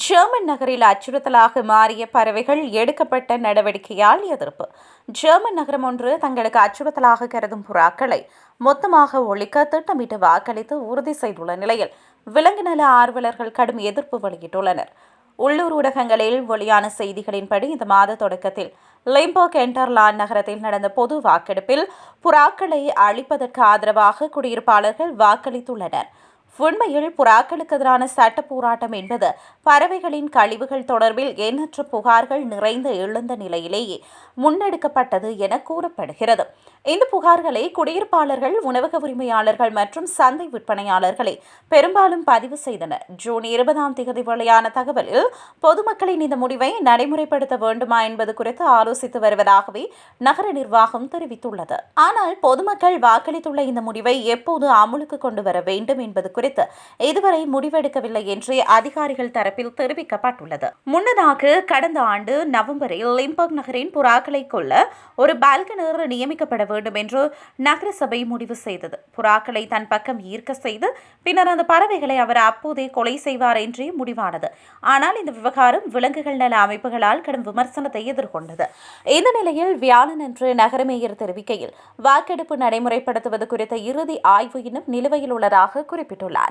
German நகரில் அச்சுறுத்தலாக மாறிய பறவைகள் எடுக்கப்பட்ட நடவடிக்கையால் எதிர்ப்பு. ஜெர்மன் நகரம் ஒன்று தங்களுக்கு அச்சுறுத்தலாக கருதும் புறாக்களை மொத்தமாக ஒழிக்க திட்டமிட்டு வாக்களித்து உறுதி செய்துள்ள நிலையில் விலங்கு நல ஆர்வலர்கள் கடும் எதிர்ப்பு வெளியிட்டுள்ளனர். உள்ளூர் ஊடகங்களில் வெளியான செய்திகளின்படி இந்த மாத தொடக்கத்தில் லிம்பர்க் என்டர்லான் நகரத்தில் நடந்த பொது வாக்கெடுப்பில் புறாக்களை அழிப்பதற்கு ஆதரவாக குடியிருப்பாளர்கள் வாக்களித்துள்ளனர். உண்மையில் புறாக்களுக்கு எதிரான சட்ட போராட்டம் என்பது பறவைகளின் கழிவுகள் தொடர்பில் எண்ணற்ற புகார்கள் நிறைந்த எழுந்த நிலையிலேயே முன்னெடுக்கப்பட்டது என கூறப்படுகிறது. இந்த புகார்களை குடியிருப்பாளர்கள் உணவக உரிமையாளர்கள் மற்றும் சந்தை விற்பனையாளர்களை பெரும்பாலும் பதிவு செய்தனர். ஜூன் இருபதாம் தேதி வெளியான தகவலில் பொதுமக்களின் இந்த முடிவை நடைமுறைப்படுத்த வேண்டுமா என்பது குறித்து ஆலோசித்து வருவதாகவே நகர நிர்வாகம் தெரிவித்துள்ளது. ஆனால் பொதுமக்கள் வாக்களித்துள்ள இந்த முடிவை எப்போது அமுலுக்கு கொண்டு வர வேண்டும் என்பது குறித்து இதுவரை முடிவெடுக்கவில்லை என்று அதிகாரிகள் தரப்பில் தெரிவிக்கப்பட்டுள்ளது. முன்னதாக கடந்த ஆண்டு நவம்பரில் லிம்பக் நகரின் புறாக்களை கொல்ல ஒரு பால்கனர் நியமிக்கப்பட வேண்டும் என்று நகரசபை முடிவு செய்தது. புறாக்களை தன் பக்கம் ஈர்க்க செய்து பின்னர் அந்த பறவைகளை அவர் அப்போதே கொலை செய்வார் என்றே முடிவானது. ஆனால் இந்த விவகாரம் விலங்குகள் நல அமைப்புகளால் கடும் விமர்சனத்தை எதிர்கொண்டது. இந்த நிலையில் வியாழன் என்று நகர மேயர் தெரிவிக்கையில் வாக்கெடுப்பு நடைமுறைப்படுத்துவது குறித்த இறுதி ஆய்வு இன்னும் நிலுவையில் உள்ளதாக குறிப்பிட்டுள்ளார்.